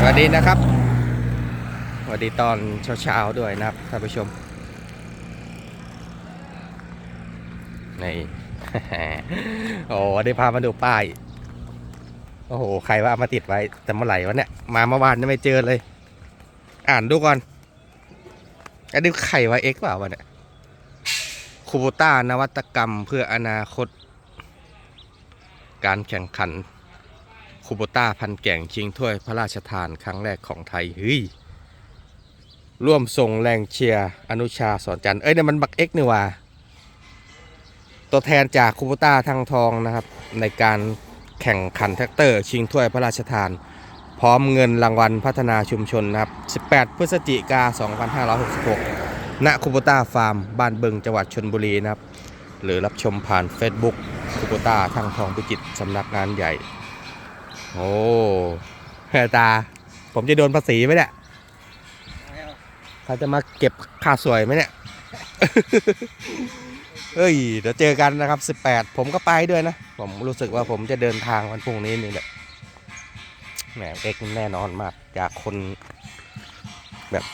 สวัสดีนะครับสวัสดีตอนเช้าๆด้วยนะครับท่านผู้ชมนี่โอ้ได้พามาดูป้ายโอ้โหใครว่ามาติดไว้แต่เมื่อไหร่วะเนี่ยมาเมื่อวานยังไม่เจอเลย อ่านดูก่อนอันนี้ไข่ว้เอ็กเปล่าวะเนี่ยคูโบต้านวัตกรรมเพื่ออนาคต การแข่งขัน คูโบต้าพันแก่งชิงถ้วยพระราชทานครั้งแรกของไทยเฮ้ยร่วมส่งแรงเชียร์อนุชาสอนจันเอ้ยเนี่ยมันบักเอ็กนี่ว่าตัวแทนจากคูโบต้าทางทองนะครับ ในการแข่งขันแท็กเตอร์ ชิงถ้วยพระราชทาน พร้อมเงินรางวัลพัฒนาชุมชนนะครับ 18 พฤศจิกา 2566 ณคูโบต้าฟาร์ม บ้านบึงจังหวัดชนบุรีนะครับ หรือรับชมผ่าน Facebook คูโบต้าทางทองพิจิตรสำนักงานใหญ่ โอ้เฮ้ยตา ผมจะโดนภาษีไหมเนี่ยเขาจะมาเก็บค่าสวยไหมเนี่ย เฮ้ย เดี๋ยวเจอกันนะครับ 18 ผมก็ไปด้วยนะ ผมรู้สึกว่าผมจะเดินทางวันพรุ่งนี้นี่แหละ แหมเอ็กแน่นอนมาก จากคน แบบ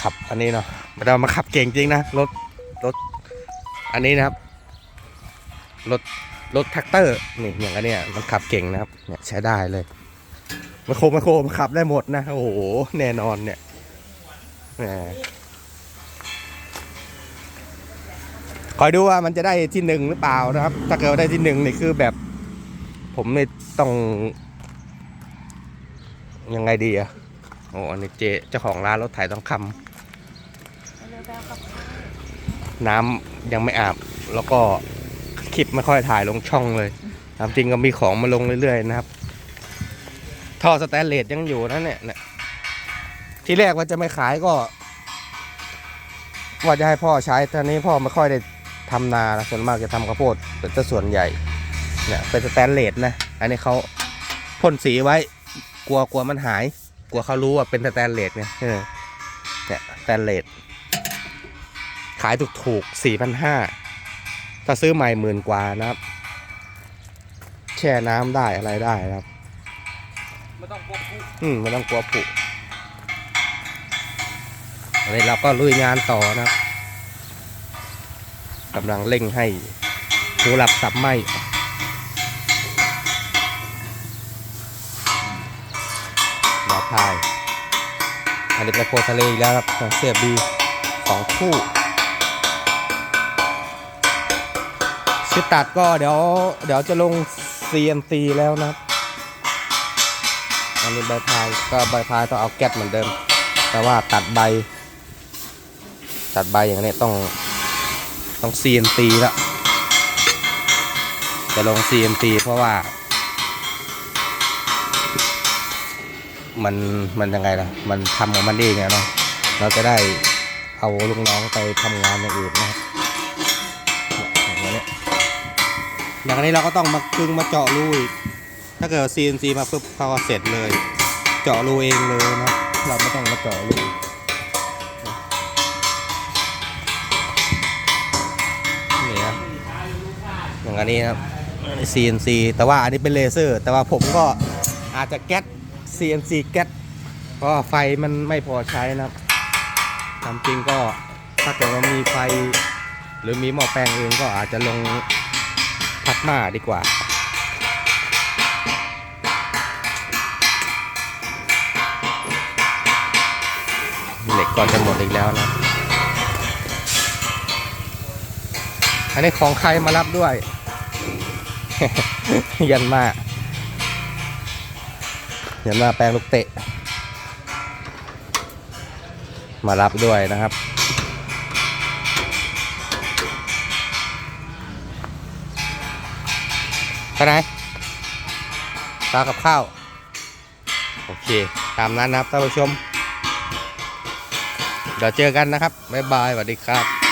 ขับอันนี้เนาะไม่ได้มาขับเก่งจริงนะ รถ รถ อันนี้นะครับ รถ รถแท็กเตอร์นี่อย่างอันเนี้ยมันขับเก่งนะครับเนี่ยใช้ได้เลยไมโครไมโคมันขับได้หมดนะโอ้โหแน่นอนเนี่ยคอยดูว่ามันจะได้ที่หนึ่งหรือเปล่านะครับ ถ้าเกิดได้ที่หนึ่งนี่คือแบบ ผมไม่ต้อง ยังไงดีอะโอ้อันนี้เจเจ้าของร้านรถไถต้องคำน้ำยังไม่อาบแล้วก็ คลิปไม่ค่อยถ่ายลงช่องเลยตามจริงก็มีของมาลงเรื่อยๆนะครับ ท่อสแตนเลสยังอยู่นะเนี่ยเนี่ย ที่แรกว่าจะไม่ขายก็ ว่าจะให้พ่อใช้ตอนนี้พ่อไม่ค่อยได้ทำนานะส่วนมากจะทำข้าวโพดเป็นแต่ส่วนใหญ่ เนี่ยเป็นสแตนเลสนะ อันนี้เขาพ่นสีไว้ กลัวกลัวมันหาย กลัวเขารู้ว่าเป็นสแตนเลสไงเออเนี่ยสแตนเลสขายถูกถูกสี่พันห้า ถ้าซื้อใหม่หมื่นกว่านะครับ แช่น้ำได้อะไรได้นะครับไม่ต้องพกผู้อืมไม่ต้องกลัวผุอันนี้เราก็ลุยงานต่อนะครับกำลังเร่งให้หูหลับสับไหมดาวพายอันนี้เป็นโพทะเลอีกแล้วครับของเสียบีสองคู่ ชุดตัดก็เดี๋ยวเดี๋ยวจะลง CNC แล้วนะครับอันนี้ใบพายก็ใบพายต้องเอาแก๊สเหมือนเดิม แต่ว่าตัดใบ ตัดใบอย่างนี้ต้องต้อง CNC แล้วจะลง CNC เพราะว่า มันมันยังไงล่ะ มันทำของมันเองอะเนาะเราจะได้เอาลูกน้องไปทำงานอย่างอื่นนะครับ อย่างนี้เราก็ต้องมากึงมาเจาะรูอีก ถ้าเกิด CNC มาปุ๊บเขาก็เสร็จเลย เจาะรูเองเลยนะ เราไม่ต้องมาเจาะรูนี่นะอย่างอันนี้นะครับ CNC แต่ว่าอันนี้เป็นเลเซอร์ แต่ว่าผมก็อาจจะแก๊ส CNC แก๊สเพราะว่าไฟมันไม่พอใช้นะครับตามจริงก็ถ้าเกิดว่ามีไฟ หรือมีหม้อแปลงเองก็อาจจะลง พัดมาดีกว่า เหล็กก่อนจะหมดอีกแล้วนะ อันนี้ของใครมารับด้วย ยันมา ยันมาแปลงลูกเตะ มารับด้วยนะครับ ไปไหนตากับข้าว โอเค ตามนั้นนะครับท่านผู้ชม เดี๋ยวเจอกันนะครับ บ๊ายบายสวัสดีครับ